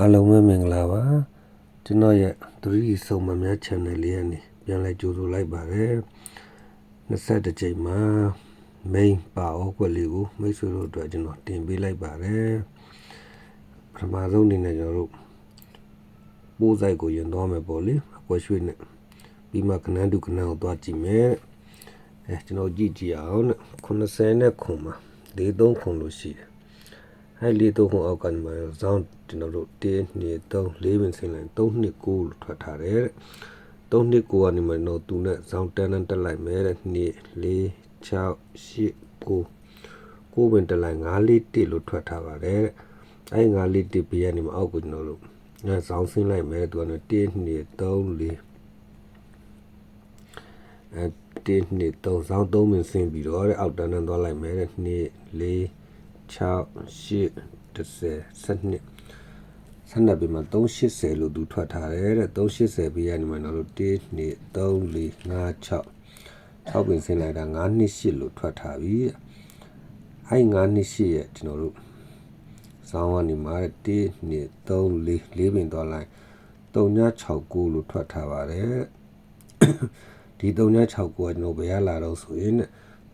အားလုံးပဲမင်္ဂလာပါကျွန်တော်ရဲ့ 3D စုံမများ channel လေးကနေပြန်လဲကြိုဆိုလိုက်ပါတယ်21ကြိမ်မှာ main ပါဩကွက်လေးကိုမိတ်ဆွေတို့အတွက်ကျွန်တော်တင်ပေးလိုက်ပါတယ်ပထမဆုံးအနေနဲ့ကျွန်တော်တို့ပိုးဆိုင်ကိုရင်သွားမယ်ပေါ့လေအကွက်ရွှေ့နဲ့ပြီးမှကနန်းတူကနန်းကိုသွားကြည့်မယ်အဲကျွန်တော်ကြည့်ကြည့်အောင်နဲ့90နဲ့ခွန်မှာ43ခွန်လို့ရှိတယ် အဲ့လေးသုံးခုအောက်ကနေမှဇောင်းကျွန်တော်တို့1 2 3 4ပင်ဆင်းလိုက်3နှစ်9လို့ထွက်ထားတယ်တဲ့3နှစ်9ကနေမှတော့သူနဲ့ဇောင်းတန်းတန်းတက်လိုက်မယ်တဲ့2 4 6 8 9 9ပင်တက်လိုက်5လေး1လို့ထွက်ထားပါတယ်တဲ့အဲ့5လေး1ပြရနေမှာအောက်ကိုကျွန်တော်တို့ညဇောင်းဆင်းလိုက်မယ်သူကနေ1 2 3 4အဲ1 2 3ဇောင်း3ပင်ဆင်းပြီးတော့တဲ့အောက်တန်းတန်းသွားလိုက်မယ်တဲ့2 4 6 8 10 12 12ပြီမှာ380လို့သူထွက်ထားတယ်တဲ့380ပြီးရနေမှာတော့1 2 3 4 5 6 6ပင်ဆင်းလိုက်တာ9နှစ်8လို့ထွက်ထားပြီအဲ့9နှစ်8ရဲ့ကျွန်တော်တို့စောင်းကနေမှာ1 2 3 4 4ပင်သွားလိုက်3969လို့ထွက်ထားပါတယ်ဒီ3969ကကျွန်တော်ဘယ်ရလာတော့ဆိုရင်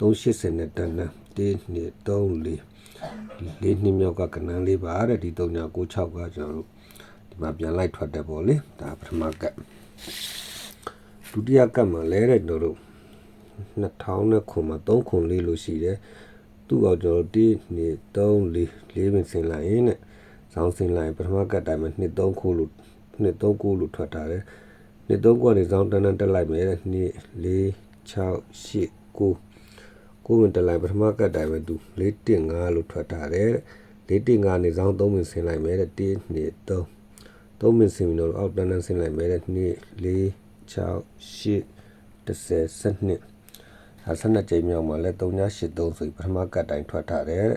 380နဲ့တန်းတန်း1 2 3 4 လေးနှစ်မြောက်ကကနန်းလေးပါတဲ့ဒီ3996ကကျွန်တော်တို့ဒီမှာပြန်လိုက်ထွက်တယ်ပေါ့လေဒါပထမကတ်ဒုတိယကတ်မှာလဲတဲ့ကျွန်တော်တို့2000နဲ့ခွန်မှာ3ခွန်လေးလို့ရှိတယ်သူ့အောင်ကျွန်တော်1 2 3 4 4ပင်ဆင်လိုက်ရင်တဲ့ဇောင်းဆင်လိုက်ပထမကတ်တိုင်းမှာ2 3ခုလို့2 3ခုလို့ထွက်ထားတယ်2 3ခုကနေဇောင်းတန်းတန်းတက်လိုက်မယ်တဲ့2 4 6 8 9 ကိုဝင်တက်လိုက်ပထမကတ်တိုင်းပဲသူ415လို့ထွက်ထားတယ်415နေစောင်း3မင်ဆင်းလိုက်မယ်တဲ့1 2 3 3မင်ဆင်းပြီးတော့အောက်တန်းတန်းဆင်းလိုက်မယ်တဲ့2 4 6 8 10 12ဟာ12ကြိမ်မြောက်မှာလဲ3983ဆိုပြီးပထမကတ်တိုင်းထွက်ထားတယ်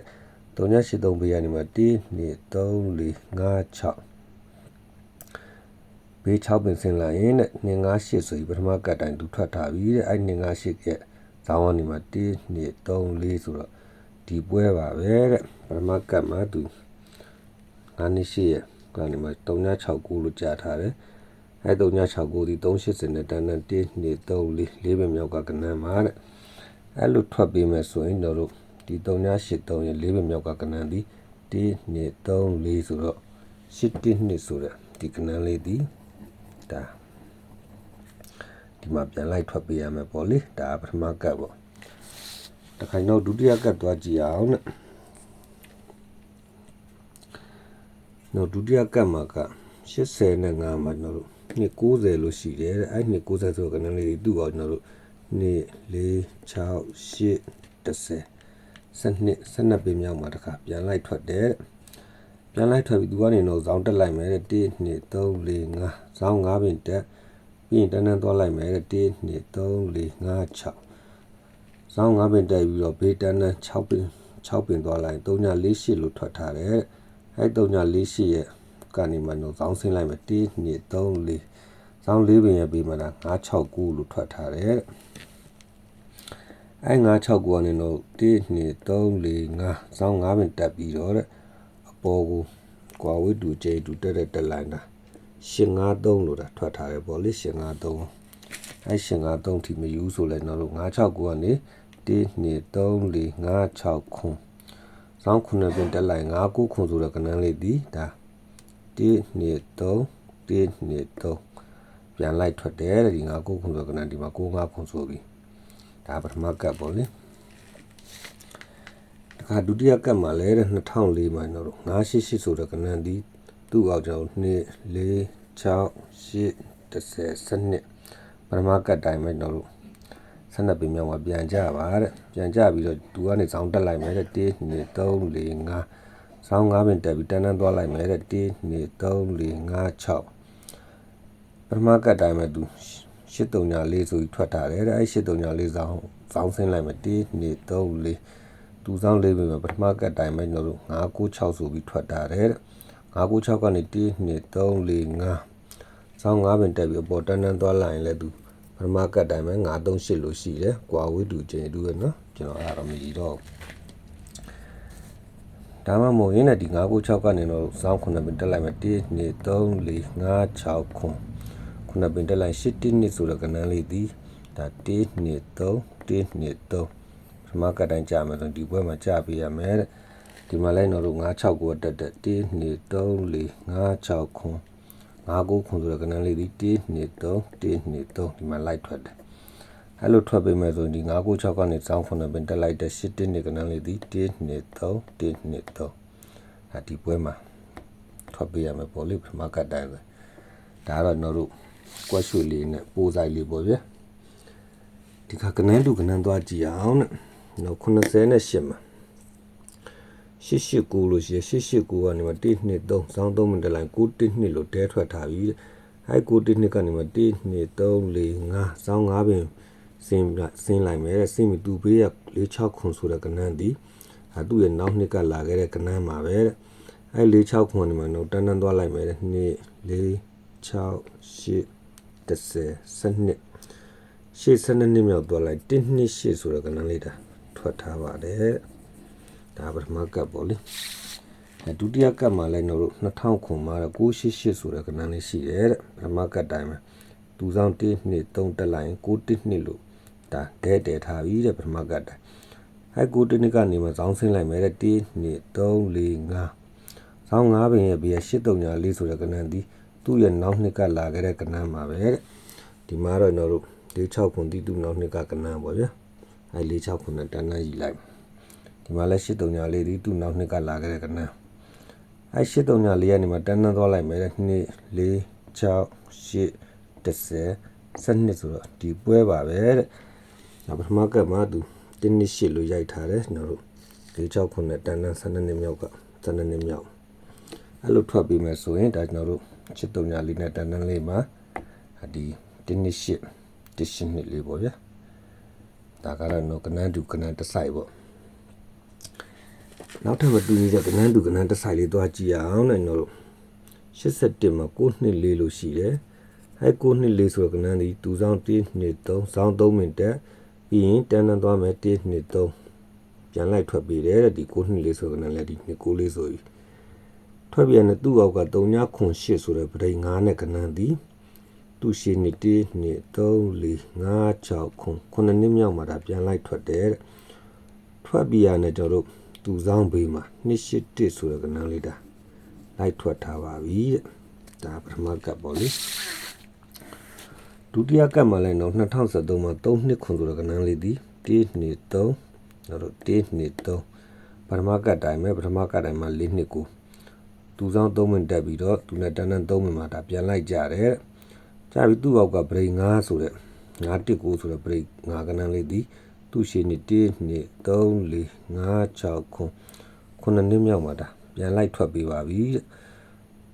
3983ဘေးကနေမှာ1 2 3 4 5 6ဘေး6ပင်ဆင်းလိုက်ရင်တဲ့258ဆိုပြီးပထမကတ်တိုင်းသူထွက်ထားပြီတဲ့အဲ့258ရဲ့ ဇောင်းကနေမှာ1 2 3 4ဆိုတော့ဒီပွဲပါပဲတဲ့ပထမကတ်မှာသူ9နှစ်ရှိရဲ့ကနေမှာ3969လို့ကြားထားတယ်အဲ3969ဒီ380နဲ့တန်းတန်း1 2 3 4 4ပဲမြောက်ကကနန်းမှာတဲ့အဲလိုထွက်ပေးမယ်ဆိုရင်တို့ဒီ3983ရဲ့4ပဲမြောက်ကကနန်းဒီ1 2 3 4ဆိုတော့8 1 2ဆိုတဲ့ဒီကနန်းလေးဒီဒါ ဒီမှာပြန်လိုက်ထွက်ပေးရမယ်ပေါ့လေဒါပထမကတ်ပေါ့တခိုင်တော့ဒုတိယကတ်သွားကြည့်အောင်နဲ့နော်ဒုတိယကတ်မှာက80နဲ့5မှာကျွန်တော်တို့နှစ်90လို့ရှိတယ်တဲ့အဲ့နှစ်90ဆိုကနန်းလေးတူအောင်ကျွန်တော်တို့နှစ်4 6 8 10 12 12ပင်မြောက်မှာတခါပြန်လိုက်ထွက်တယ်ပြန်လိုက်ထွက်ပြီးသူကနေတော့ဇောင်းတက်လိုက်မယ်တဲ့1 2 3 4 5ဇောင်း5ပင်တက် ပြီးရင်တန်းတန်းသွားလိုက်မယ်တဲ့1 2 3 4 5 6ဇောင်း5ပင်တက်ပြီးတော့ဘေးတန်းတန်း6ပင်6ပင်သွားလိုက်3ည48လို့ထွက်ထားတယ်အဲ3ည48ရဲ့ကနေမှတော့ဇောင်းဆင်းလိုက်မယ်1 2 3 4ဇောင်း4ပင်ရဲ့ဘေးမှာ9 6 9လို့ထွက်ထားတယ်အဲ9 6 9ကနေတော့1 2 3 4 5ဇောင်း5ပင်တက်ပြီးတော့တဲ့အပေါ်ကိုကွာဝိတူကျိတူတက်တဲ့တက်လိုက်တာ 853လို့တာထွက်ထားတယ်ပေါ့လေ853အဲ853ထိမယူဆိုလဲတော့969ကနေ1 2 3 4 5 6ခွန်စောင်းခုနှစ်ပင်တက်လိုက်9 9ခွန်ဆိုတဲ့ကဏ္ဍလေးဒီဒါ1 2 3 1 2 3ပြန်လိုက်ထွက်တယ်ဒီ9 9ခွန်ဆိုတဲ့ကဏ္ဍဒီမှာ9 5ခွန်ဆိုပြီဒါပထမကတ်ပေါ့လေတခါဒုတိယကတ်မှာလဲတဲ့2004မှာတော့988ဆိုတဲ့ကဏ္ဍဒီ သူ့အောက်ကျွန်တော်2 4 6 8 10 12ပထမကတ်တိုင်းပဲကျွန်တော်တို့12ပင်မြောက်မှာပြန်ကြပါတဲ့ပြန်ကြပြီးတော့သူကနေဇောင်းတက်လိုက်မယ်တဲ့1 2 3 4 5ဇောင်း5ပင်တက်ပြီးတန်းတန်းသွားလိုက်မယ်တဲ့1 2 3 4 5 6ပထမကတ်တိုင်းပဲသူ834ဆိုပြီးထွက်ထားတယ်တဲ့အဲ834ဇောင်းဇောင်းဆင်းလိုက်မယ်1 2 3 4သူဇောင်းလေးပင်မှာပထမကတ်တိုင်းပဲကျွန်တော်တို့996ဆိုပြီးထွက်ထားတယ်တဲ့ 996ကနေ1 2 3 4 5ဆောင်း9ပင်တက်ပြီးအပေါ်တန်းတန်းသွားလိုက်ရင်လည်းသူပထမကတ်တိုင်းပဲ938လို့ရှိတယ်။ကွာဝိတူချင်းတူရနော်ကျွန်တော်အဲ့ဒါတော့မကြည့်တော့ဒဒါမှမဟုတ်ရင်းနဲ့ဒီ9 9 6ကနေတော့စောင်း9ပင်တက်လိုက်မယ်1 2 3 4 5 6ခွန်9ပင်တက်လိုက်8 1 2ဆိုတော့ကနန်းလေးသည်ဒါ1 2 3 1 2 3ပထမကတိုင်းကြာမယ်ဆိုဒီဘွဲမှာကြာပေးရမယ်တဲ့ ဒီမှာလိုက်တော့9 6ကိုတက်တက်1 2 3 4 5 6ခွန်9 9ခွန်ဆိုတော့ကနန်းလေးသည်1 2 3 1 2 3ဒီမှာလိုက်ထွက်တယ်အဲ့လိုထွက်ပေးမယ်ဆိုရင်ဒီ996ကနေစောင်း9ပင်တက်လိုက်တဲ့8တင်းနေကနန်းလေးဒီ1 2 3 1 2 3ဒါဒီပွဲမှာထွက်ပေးရမယ်ပေါ့လေပထမကတိုင်းပဲဒါကတော့ကျွန်တော်တို့ကွက်ရွှေလေးနဲ့ပိုးဆိုင်လေးပေါ့ဗျာဒီခါကနန်းလူကနန်းသွားကြည့်အောင်တဲ့နော်98မှာ 889လို့ရှိရ889ကနေမှ1 2 3စောင်း3မိနစ်လိုက်9 1 2လို့တဲထွက်ထားပြီတဲ့အဲ9 1 2ကနေမှ1 2 3 4 5စောင်း5ပင်ဆင်းဆင်းလိုက်မယ်တဲ့ဆင်းပြီးသူပေးရ4 6ခွန်ဆိုတဲ့ကနန်းဒီအဲသူ့ရဲ့နောက်နှစ်ကလာခဲ့တဲ့ကနန်းမှာပဲတဲ့အဲ4 6ခွန်ဒီမှာတော့တန်းတန်းသွားလိုက်မယ်တဲ့2 4 6 8 10 12ရှေ့12နှစ်မြောက်သွားလိုက်1နှစ်ရှေ့ဆိုတဲ့ကနန်းလေးဒါထွက်ထားပါတယ် ဒါပထမကပ်ပေါ့လေအဲဒုတိယကပ်မှာလည်းကျွန်တော်တို့2000ခွန်မှာ988ဆိုတဲ့ကနန်းလေးရှိတယ်တဲ့ပထမကပ်တိုင်းမှာသူဆောင်1နှစ်3တက်လိုက်ရင်9 1နှစ်လို့ဒါဒဲတဲထားပြီတဲ့ပထမကတိုင်းအဲ9 1နှစ်ကနေမှဇောင်းဆင်းလိုက်မယ်တဲ့1နှစ်3 4 5ဇောင်း9ပင်ရဲ့ဘေးက834ဆိုတဲ့ကနန်းဒီသူ့ရဲ့နောက်နှစ်ကလာခဲ့တဲ့ကနန်းမှာပဲတဲ့ဒီမှာတော့ကျွန်တော်တို့46ခွန်တီးသူ့နောက်နှစ်ကကနန်းပေါ့ဗျာအဲ46ခွန်နဲ့တန်းတန်းယူလိုက် ဒီမှာလည်း834လေးဒီသူ့နောက်နှစ်ကလာခဲ့တဲ့ကနန်းအဲ834လေးကနေမှတန်းတန်းသွားလိုက်မယ်တဲ့2 4 6 8 10 12ဆိုတော့ဒီပွဲပါပဲတဲ့ဒါပထမကမှသူတင်းနှစ်ရှစ်လို့ရိုက်ထားတယ်ကျွန်တော်တို့46ခုနဲ့တန်းတန်း12နှစ်မြောက်က12နှစ်မြောက်အဲ့လိုထွက်ပြီးမယ်ဆိုရင်ဒါကျွန်တော်တို့ချစ်တုံညာလေးနဲ့တန်းတန်းလေးမှာဒီတင်းနှစ်ရှစ်တစ်ရှစ်နှစ်လေးပေါ့ဗျာဒါကတော့တော့ကနန်းတူကနန်းတစ်ဆိုင်ပေါ့ နောက်ထပ်မတူညီတဲ့ကနန်းတူကနန်းတစ်ဆိုင်လေးသွားကြည့်အောင်နဲ့ကျွန်တော်တို့87မှာ9နှစ်လေးလို့ရှိတယ်အဲ9နှစ်လေးဆိုတော့ကနန်းဒီ2ဆောင်1နှစ်3ဆောင်3မိနစ်တက်ပြီးရင်တန်းတန်းသွားမယ်1နှစ်3ပြန်လိုက်ထွက်ပြီးတယ်ဒီ9နှစ်လေးဆိုကနန်းလည်းဒီနှစ်9လေးဆိုပြီးထွက်ပြန်တဲ့သူ့အောက်က3ညခွန်8ဆိုတဲ့ပရိ9နဲ့ကနန်းဒီသူ့ရှိနှစ်1နှစ်3 4 5 6ခွန်9နှစ်မြောက်မှာဒါပြန်လိုက်ထွက်တယ်တဲ့ထွက်ပြီးရတဲ့ကျွန်တော်တို့ သူဆောင်ဘေးမှာနှစ်8 1ဆိုတဲ့ကနန်းလေးဒါလိုက်ထွက်ထားပါပြီတဲ့ဒါပထမကပ်ပေါ့လေဒုတိယကပ်မှာလည်းတော့2013မှာ3နှစ်ခွန်ဆိုတဲ့ကနန်းလေးဒီ1နှစ်3နောက်တော့1နှစ်3ပထမကပ်တိုင်းပဲပထမကပ်တိုင်းမှာ4နှစ်ကိုသူဆောင်3မိနစ်တက်ပြီးတော့သူနဲ့တန်းတန်း3မိနစ်မှာဒါပြန်လိုက်ကြတယ်ကြာပြီးသူ့ဘောက်ကဘရိတ်9ဆိုတဲ့9တစ်9ဆိုတဲ့ဘရိတ်9ကနန်းလေးဒီ သူ့ရှိနေ1နှစ်3 4 5 6ခွန်ခုနှစ်နှစ်မြောက်မှာဒါပြန်လိုက်ထွက်ပေးပါပြီတဲ့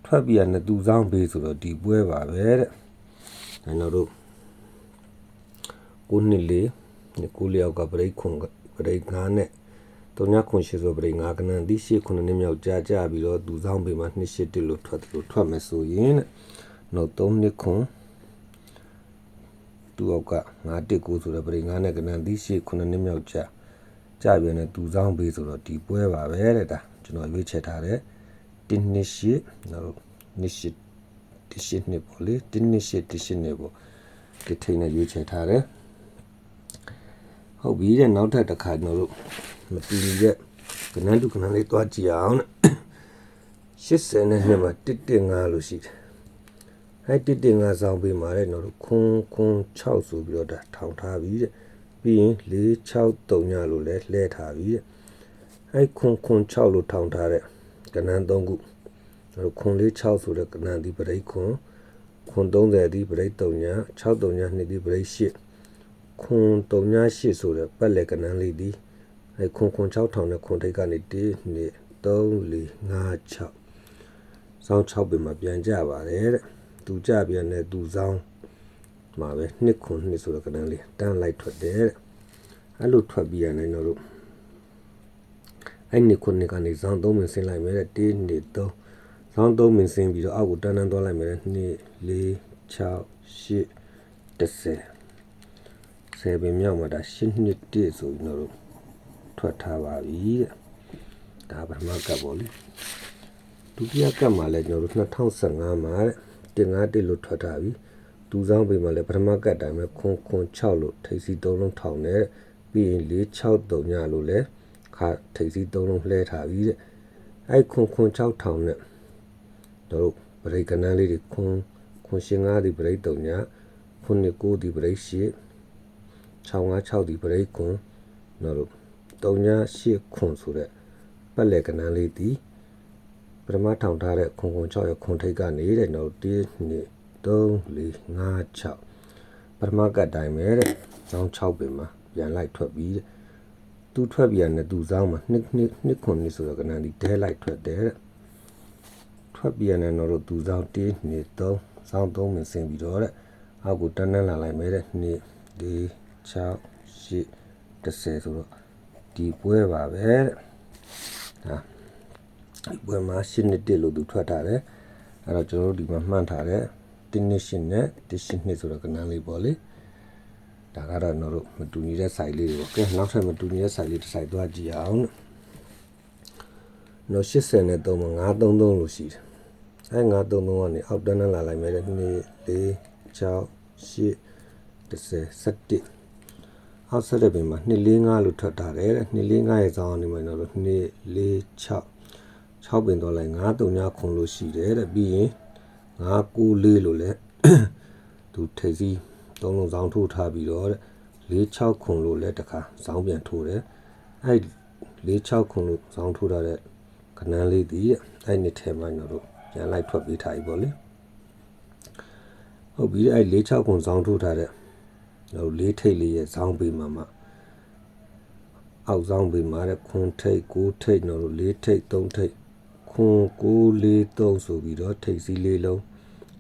ထွက်ပြီးရတဲ့သူဆောင်ပေးဆိုတော့ဒီပွဲပါပဲတဲ့ကျွန်တော်တို့ကိုနှစ်လေးကိုလျောက်ကပရိတ်ခွန်ပရိတ်ငါးနဲ့တုံညခွန်ရှိဆိုပရိတ်ငါးကနန်ဒီရှိခုနှစ်မြောက်ကြာကြာပြီးတော့သူဆောင်ပေးမှနှစ်ရှိတစ်လို့ထွက်တယ်လို့ထွက်မယ်ဆိုရင်တဲ့နောက်သုံးနှစ်ခွန် သူအောက်ကငါတစ်ကိုဆိုတော့ပရိတ်ငါးနဲ့ကနန်ဒီရှိခုနှစ်မြောက်ကြာကြာပြန်တဲ့သူဆောင်ပေးဆိုတော့ဒီပွဲပါပဲတဲ့ဒါကျွန်တော်ရွေးချယ်ထားတဲ့တင်းနှစ်ရှိနောက်နှစ်ရှိတရှိနှစ်ပေါ့လေတင်းနှစ်ရှိတရှိနှစ်ပေါ့ဒီထိန်နဲ့ရွေးချယ်ထားတယ်ဟုတ်ပြီတဲ့နောက်ထပ်တစ်ခါကျွန်တော်တို့မတူညီတဲ့ကနန်းတူကနန်းလေးတွားကြည့်အောင်တဲ့80နဲ့နှစ်မှာ115လို့ရှိတယ် အဲ115ဆောင်ပေးမှာတဲ့ကျွန်တော်တို့ခွန်းခွန်း6ဆိုပြီးတော့ဒါထောင်ထားပြီတဲ့ပြီးရင်463ညလို့လဲလှဲထားပြီတဲ့အဲခွန်းခွန်း6လို့ထောင်ထားတဲ့ကနန်း3ခုတို့ခွန်လေး6ဆိုတဲ့ကဏ္ဍဒီပရိတ်ခွန်ခွန်30ဒီပရိတ်3ည6 3ည2ဒီပရိတ်8ခွန်3ည8ဆိုတဲ့ပတ်လက်ကဏ္ဍလေးဒီအဲခွန်ခွန်6000နဲ့ခွန်ထိတ်ကနေ1 2 3 4 5 6စောင်း6ပင်မှာပြန်ကြပါတယ်တဲ့ သူကြပြန်တဲ့သူစောင်းမှာပဲနှစ်ခွန်နှစ်ဆိုတဲ့ကဏ္ဍလေးတန်းလိုက်ထွက်တယ်တဲ့အဲ့လိုထွက်ပြီးရနေတော့အဲ့နှစ်ခွန်နှစ်ကနေစောင်း3ပင်ဆင်းလိုက်မယ်တဲ့1 2 3ဇောင်းသုံးမင်းဆင်းပြီးတော့အောက်ကိုတန်းတန်းသွားလိုက်မယ်2 4 6 8 10 10ပင်မြောက်မှာဒါ8နှစ်တည်းဆိုပြီးတော့ထွက်ထားပါပြီတဲ့ကဒါပထမကပ်ပေါ့လေဒုတိယကပ်မှာလည်းကျွန်တော်တို့2015မှာတဲ့ တင်ငါတစ်လို့ထွက်ထားပြီဒူဆောင်ပေးမှာလည်းပထမကပ်တိုင်းပဲခွန်ခွန်6လို့ထိပ်စီ3လုံးထောင်နဲ့ပြီးရင်4 6 3ညလို့လည်းခါထိပ်စီ3လုံးလှဲထားပြီတဲ့အဲ့ခွန်ခွန်6ထောင်နဲ့တို့ဗရိတ်ကနန်းလေးတွေခွန်ခွန်ရှင်5ဒီဗရိတ်3ညခွန်9 9ဒီဗရိတ်8 656ဒီဗရိတ်ခွန်နော်တို့3ည8ခွန်ဆိုတဲ့ပတ်လည်ကနန်းလေးဒီပ ထမထောင်ထားတဲ့ခွန်ခွန်6ရခွန်ထိတ်ကနေတဲ့နော်1 2 3 4 5 6ပထမကတ်တိုင်းပဲတဲ့ကျောင်း6ပင်မှာပြန်လိုက်ထွက်ပြီးတဲ့သူထွက်ပြန်တဲ့သူဆောင်မှာနှစ်နှစ်နှစ်ခွန်နှစ်ဆိုတော့ကနန်းဒီဒဲလိုက်ထွက်တယ်တဲ့ထွက်ပြန်တဲ့နော်တို့သူဆောင်1 2 3စောင်း3မင်းဆင်ပြီးတော့တဲ့အောက်ကိုတန်းတန်းလာလိုက်မယ်တဲ့2 4 6 8 10ဆိုတော့ဒီပွဲပါပဲတဲ့ဟာ ဒီပွဲမှာရှင်းနှစ်တစ်လို့သူထွက်ထားတယ်အဲ့တော့ကျွန်တော်တို့ဒီမှာမှန်းထားတယ်တင်းနှစ်ရှင်းနဲ့တစ်ရှင်းနှစ်ဆိုတော့ကနန်းလေးပေါ့လေဒါကတော့ကျွန်တော်တို့မတူညီတဲ့ site လေးတွေပေါ့ကဲနောက်ထပ်မတူညီတဲ့ site လေးတစ် site သွားကြည့်အောင်နော်80နဲ့3မှာ933လို့ရှိတယ်အဲ933ကနေအောက်တန်းတန်းလာလိုက်မယ်တဲ့2 4 6 8 10 17အောက်ဆက်တဲ့ပင်မှာ245လို့ထွက်ထားတယ်တဲ့245ရဲ့ဇောင်းအနေမှာတော့246 6 ပင်တော့လိုက်9 3ညခွန်လို့ရှိတယ်တဲ့ပြီးရင်994လို့လဲသူထိပ်စီးသုံးလုံးဇောင်းထိုးထားပြီးတော့တဲ့46ခွန်လို့လဲတခါဇောင်းပြန်ထိုးတယ်အဲ့46ခွန်လို့ဇောင်းထိုးထားတဲ့ခဏန်းလေးတည်တဲ့အဲ့နှစ်ထဲမှာကျွန်တော်တို့ပြန်လိုက်ထွက်ပေးထားပြီပေါ့လေဟုတ်ပြီအဲ့46ခွန်ဇောင်းထိုးထားတဲ့ကျွန်တော်လေးထိတ်လေးရဲ့ဇောင်းပေးမှာမှာအောက်ဇောင်းပေးမှာတဲ့ခွန်ထိတ်ကိုထိတ်ကျွန်တော်တို့လေးထိတ်သုံးထိတ် ခွန်ကိုလေးသုံးဆိုပြီးတော့ထိတ်စီလေးလုံး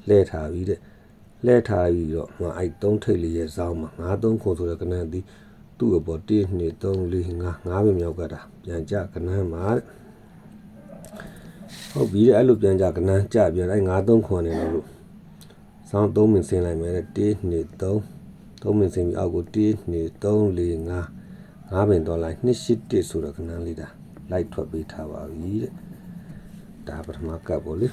လှဲထားပြီးတဲ့လှဲထားပြီးတော့ငါအဲ့သုံးထိတ်လေးရဲ့ဇောင်းမှာငါသုံးခွန်ဆိုတဲ့ကနန်းသည်သူ့အပေါ်1 2 3 4 5 5ပဲမြောက်ကတာပြန်ကြကနန်းမှာတဲ့ဟုတ်ပြီတဲ့အဲ့လိုပြန်ကြကနန်းကြပြန်အဲ့5 3ခွန်နေတော့လို့ဇောင်း3မင်းဆင်းလိုက်မယ်တဲ့1 2 3 3မင်းဆင်းပြီးအောက်ကို1 2 3 4 5 5ပင်တော့လိုက်2 8 1ဆိုတော့ခဏလေးဒါလိုက်ထွက်ပေးထားပါပြီတဲ့ ဒါပထမကပ်ပေါ့လေ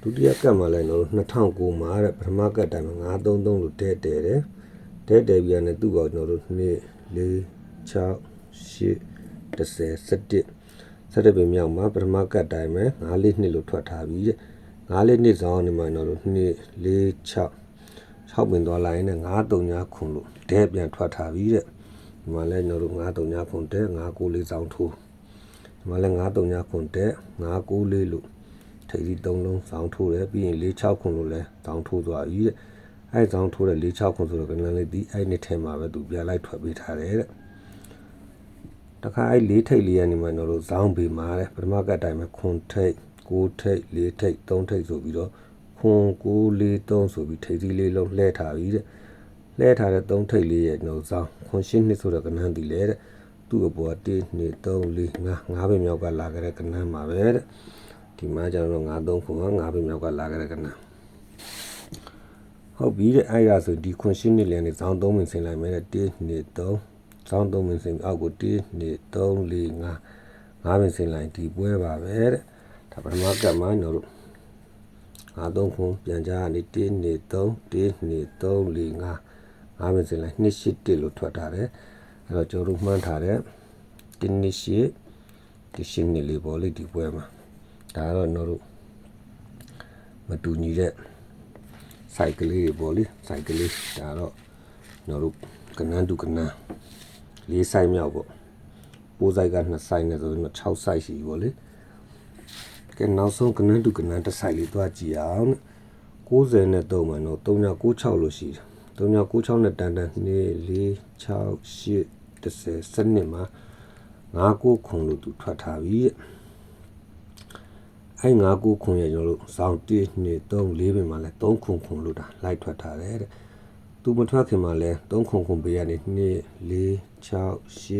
ဒုတိယကပ်မှာလည်းတော့2009မှာတဲ့ပထမကပ်တိုင်းမှာ933လို့တဲတဲတယ်တဲတဲပြန်နဲ့သူ့ကောကျွန်တော်တို့2 4 6 8 10 17 17ပင်မြောက်မှာပထမကပ်တိုင်းမှာ9လေးနှစ်လို့ထွက်ထားပြီတဲ့9လေးနှစ်ဆောင်နေမှာကျွန်တော်တို့2 4 6 6ပင်သွားလိုက်နဲ့9 3ညခွန်လို့ဒဲပြန်ထွက်ထားပြီတဲ့ဒီမှာလဲကျွန်တော်တို့9 3ညခွန်တဲ့9 9လေးဆောင်ထိုးဒီ မှာလဲ9 3ညခွန်တဲ့9 9လေးလို့ထိပ်ဒီ3လုံးဆောင်ထိုးတယ်ပြီးရင်4 6ခွန်လို့လဲဆောင်ထိုးသွားပြီတဲ့အဲဆောင်ထိုးတဲ့4 6ခွန်ဆိုတော့ကနန်းလေးဒီအဲ့နှစ်ထဲမှာပဲသူပြန်လိုက်ထွက်ပေးထားတယ်တဲ့တခါအဲ့၄ထိပ်လေးရနေမှာကျွန်တော်တို့ဇောင်းပေးမှာတဲ့ပထမကတိုင်းမှာခွန်ထိပ်9ထိပ်4ထိပ်3ထိပ်ဆိုပြီးတော့ခွန်943ဆိုပြီးထိပ်သီးလေးလုံးလှဲထားပြီတဲ့လှဲထားတဲ့3ထိပ်လေးရဲ့နှုတ်ဆောင်ခွန်ရှင်းနှစ်ဆိုတဲ့ကနန်းတီလေတဲ့ သူ့အပေါ်1 2 3 4 5 5ပဲမြောက်ကလာကြတဲ့ကနန်းမှာပဲတဲ့ဒီမှာကျွန်တော်တို့9 3ခွန်က5ပဲမြောက်ကလာကြတဲ့ကနန်းဟုတ်ပြီတဲ့အဲ့ဒါဆိုဒီခွန်ရှင်းနှစ်လည်းနေဇောင်း3မင်းဆင်လိုက်မယ်တဲ့1 2 3ဇောင်း3မင်းဆင်အောက်ကို1 2 3 4 5 5မင်းဆင်လိုက်ဒီပွဲပါပဲတဲ့ဒါပထမကပ်မှာကျွန်တော်တို့ငါသုံးခုပြန်ကြကနေ1နေ3 1နေ3 4 5ငါမစင်လိုက်2 8 1လို့ထွက်ထားတယ် အဲ့တော့ကျွန်တော်တို့မှန်းထားတယ်1 2 8ဒီရှင်းနေလေးပေါ့လေဒီပွဲမှာဒါကတော့ကျွန်တော်တို့မတူညီတဲ့ site ကလေးတွေပေါ့လေ site ကလေးဒါတော့ကျွန်တော်တို့ကနန်းတူကနန်း၄ site မြောက်ပေါ့ပိုး site က2 site နဲ့ဆိုရင်6 site ရှိပြီပေါ့လေကဲနောက်ဆုံးကနန်းတူကနန်းတစ်ဆိုင်လေးသွားကြည့်အောင်90နဲ့3မှာတော့3996လို့ရှိတယ် 3996နဲ့တန်တန်2 4 6 8 10 12မှာ59ခုလို့သူထွက်ထားပြီတဲ့အဲ59ခုရဲ့ကျွန်တော်တို့ဇောင်း1 2 3 4ပင်မှာလဲ3ခုခုလို့ဒါလိုက်ထွက်ထားတယ်တဲ့သူမထွက်ခင်မှာလဲ3ခုခုပေးရနေ2 4 6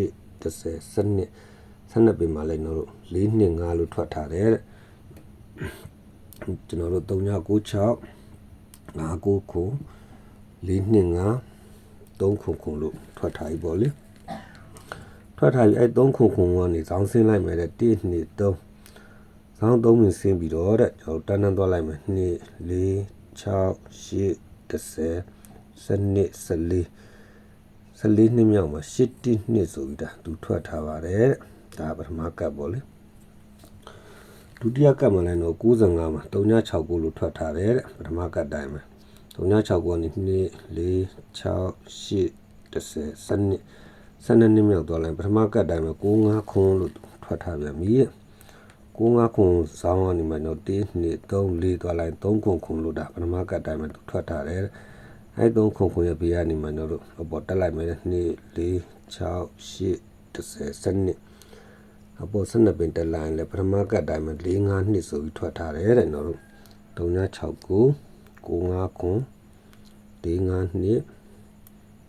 8 10 12 12ပင်မှာလဲကျွန်တော်တို့4 2 5လို့ထွက်ထားတယ်တဲ့ကျွန်တော်တို့ 3996 59ခု425 3ခုခုလို့ထွက်ထားပြီပေါ့လေထွက်ထားပြီးအဲ့3ခုခုကနေဇောင်းဆင်းလိုက်မယ်တဲ့1 2 3ဇောင်း3မြင်ဆင်းပြီးတော့တဲ့ကျွန်တော်တန်းတန်းသွားလိုက်မယ်2 4 6 8 10 12 14 14နှစ်မြောက်မှာ8တိနှစ်ဆိုပြီးဒါသူထွက်ထားပါတယ်တဲ့ဒါပထမကပ်ပေါ့လေဒုတိယကပ်မှာလည်းတော့95မှာ369လို့ထွက်ထားတယ်တဲ့ပထမကပ်တိုင်းမှာ 369ကနေ2 4 6 8 10 12 12နှစ်မြောက်သွားလိုက်ပထမကပ်တိုင်းမှာ95ခွန်းလို့ထွက်ထားပြန်ပြီတဲ့95ခွန်းဇောင်းကနေမှတော့1 2 3 4သွားလိုက်3ခွန်းခွန်းလို့ဒါပထမကပ်တိုင်းမှာထွက်ထားတယ်တဲ့အဲ3ခွန်းခွန်းရဲ့ဘေးကနေမှတော့အပေါ်တက်လိုက်မယ်2 4 6 8 10 12အပေါ်12ပင်တက်လိုက်လဲပထမကပ်တိုင်းမှာ4 5နှစ်ဆိုပြီးထွက်ထားတယ်တဲ့နော်တို့3969 95ခွန်း4 5နှစ်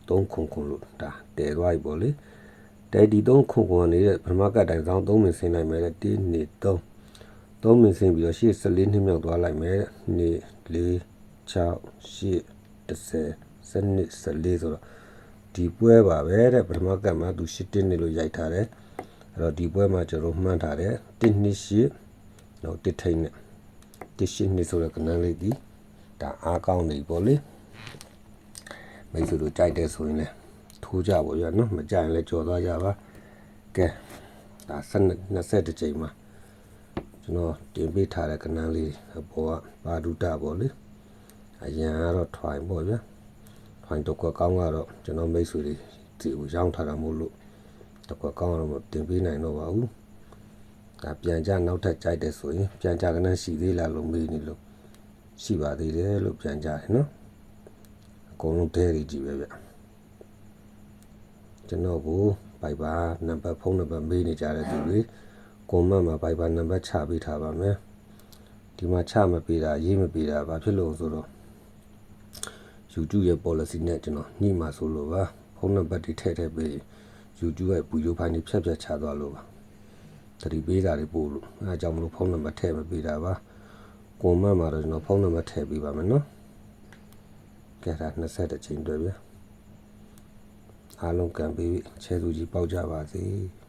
3ခွန်ခွန်လို့ဒါတဲသွားပြီပေါ့လေတဲဒီ3ခွန်ခွန်နေတဲ့ပထမကတိုင်ဆောင်3မင်ဆင်းလိုက်မယ်တဲ့1 2 3 3မင်ဆင်းပြီးတော့ရှေ့14နှစ်မြောက်သွားလိုက်မယ်တဲ့2 4 6 8 10 12 14ဆိုတော့ဒီပွဲပါပဲတဲ့ပထမကတ်မှာသူ8တင်းနေလို့ရိုက်ထားတယ်အဲ့တော့ဒီပွဲမှာကျွန်တော်မှန်းထားတယ်1နှစ်ရှိတော့တစ်ထိန်နဲ့တစ်ရှိနှစ်ဆိုတဲ့ကဏ္ဍလေးဒီ ဒါအားကောင်းနေပေါ့လေမိတ်ဆွေတို့ကြိုက်တဲ့ဆိုရင်လည်းထိုးကြပါရနော်မကြိုက်ရင်လည်းကြော်သွားကြပါကဲဒါ20တစ်ချိန်မှာကျွန်တော်တင်ပေးထားတဲ့ကဏ္ဍလေးအပေါ်ကပါဒုတပေါ့လေအရန်ကတော့ထွိုင်ပေါ့ဗျာထွိုင်တော့ကောင်းကတော့ကျွန်တော်မိတ်ဆွေတွေဒီကိုရောင်းထားတာမို့လို့တော့ကောင်းတော့တင်ပေးနိုင်တော့ပါဘူးဒါပြန်ကြနောက်ထပ်ကြိုက်တယ်ဆိုရင်ပြန်ကြကနန်းရှိသေးလားလို့မေးနေလို့ ရှိပါသေးတယ်လို့ပြန်ကြတယ်နော်အကုန်လုံးဒဲရီကြီးပဲဗျကျွန်တော်ကိုဘိုက်ပါနံပါတ်ဖုန်းနံပါတ်မေးနေကြတဲ့သူတွေကွန်မန့်မှာဘိုက်ပါနံပါတ်ချပေးထားပါမယ်ဒီမှာချမပေးတာရေးမပေးတာဘာဖြစ်လို့ဆိုတော့ YouTube ရဲ့ policy နဲ့ကျွန်တော်ညှိမှာဆိုလို့ပါဖုန်းနံပါတ်တွေထည့်ထည့်ပေး YouTube ရဲ့ဗီဒီယိုဖိုင်တွေဖြတ်ဖြတ်ချသွားလို့ပါတတိပေးတာတွေပို့လို့အဲအကြောင်းမလို့ဖုန်းနံပါတ်ထည့်မပေးတာပါ ကွန်မန့်မှာတော့ကျွန်တော်ဖုန်းနံပါတ်ထည့်ပေးပါမယ်နော်ကဲဒါ20ချိန်တွေ့ဗျာအားလုံးကံပေးချဲသူကြီးပေါက်ကြပါစေ။